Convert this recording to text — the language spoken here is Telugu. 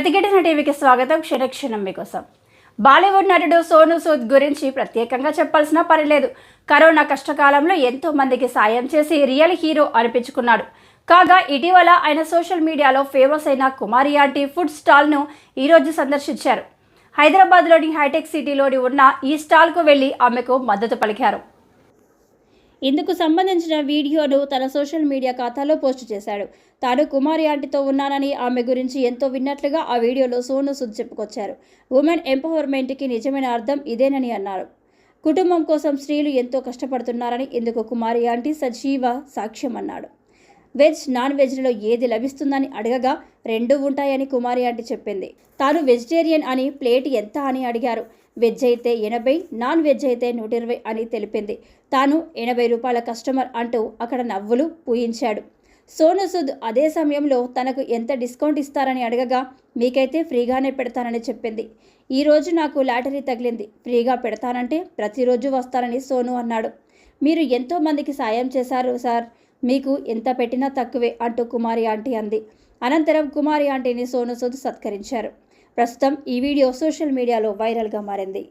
ప్రతిఘటన టీవీకి స్వాగతం. క్షణక్షణం మీకోసం. బాలీవుడ్ నటుడు సోను సూద్ గురించి ప్రత్యేకంగా చెప్పాల్సిన పని లేదు. కరోనా కష్టకాలంలో ఎంతో మందికి సాయం చేసి రియల్ హీరో అనిపించుకున్నాడు. కాగా ఇటీవల ఆయన సోషల్ మీడియాలో ఫేమస్ అయిన కుమారి ఆంటీ ఫుడ్ స్టాల్ను ఈరోజు సందర్శించారు. హైదరాబాద్లోని హైటెక్ సిటీలోని ఉన్న ఈ స్టాల్కు వెళ్ళి ఆమెకు మద్దతు పలికారు. ఇందుకు సంబంధించిన వీడియోను తన సోషల్ మీడియా ఖాతాలో పోస్టు చేశాడు. తాను కుమారి ఆంటీతో ఉన్నానని ఆమె గురించి ఎంతో విన్నట్లుగా ఆ వీడియోలో సోను సుద్ చెప్పుకొచ్చారు. ఉమెన్ ఎంపవర్మెంట్కి నిజమైన అర్థం ఇదేనని అన్నారు. కుటుంబం కోసం స్త్రీలు ఎంతో కష్టపడుతున్నారని ఇందుకు కుమారి ఆంటీ సజీవ సాక్ష్యం అన్నాడు. వెజ్ నాన్ వెజ్లలో ఏది లభిస్తుందని అడగగా రెండూ ఉంటాయని కుమారి ఆంటీ చెప్పింది. తాను వెజిటేరియన్ అని ప్లేట్ ఎంత అని అడిగారు. వెజ్ అయితే ఎనభై నాన్ వెజ్ అయితే నూట ఇరవై అని తెలిపింది. తాను ఎనభై రూపాయల కస్టమర్ అంటూ అక్కడ నవ్వులు పూయించాడు. సోను అదే సమయంలో తనకు ఎంత డిస్కౌంట్ ఇస్తారని అడగగా మీకైతే ఫ్రీగానే పెడతానని చెప్పింది. ఈరోజు నాకు లాటరీ తగిలింది. ఫ్రీగా పెడతానంటే ప్రతిరోజు వస్తానని సోను అన్నాడు. మీరు ఎంతో మందికి సాయం చేశారు సార్. మీకు ఎంత పెట్టినా తక్కువే అంటూ కుమారి ఆంటీ అంది. అనంతరం కుమారి ఆంటీని సోను సూద్ సత్కరించారు. ప్రస్తుతం ఈ వీడియో సోషల్ మీడియాలో వైరల్గా మారింది.